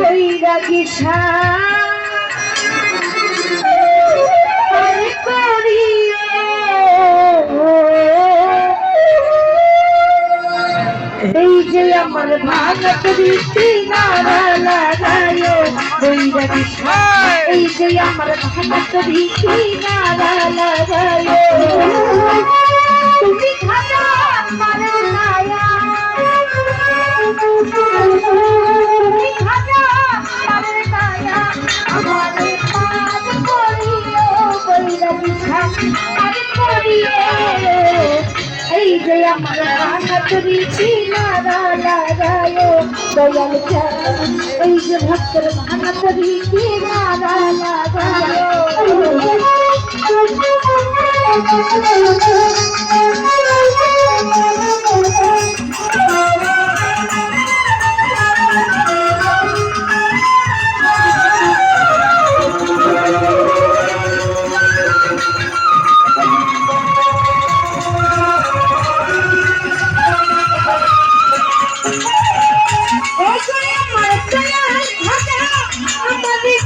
বৈরাগী এই যে আমার ভাগত রীতি নারা লাগায় এই যে আমার ভাগত রীতি নারা লাগায় এই যে আমার ভাগত রীতি নারা লাগায় দয়াল চাঁদ এই যে ভক্তের ভাগত রীতি নারা দয়া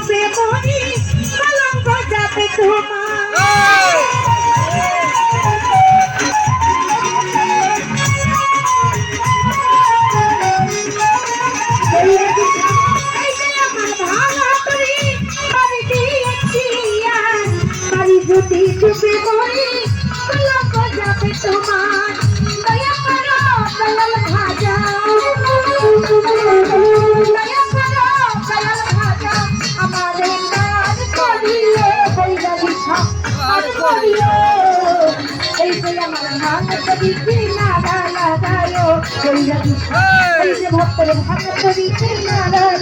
ডুবে মরি কলঙ্ক যাবে তোমার। এই যে আমার ভাঙা করি বাড়ি দিয়েছি আর। বাড়ি দুটি ডুবে মরি কলঙ্ক যাবে তোমার। ভক্তের লাগায়ো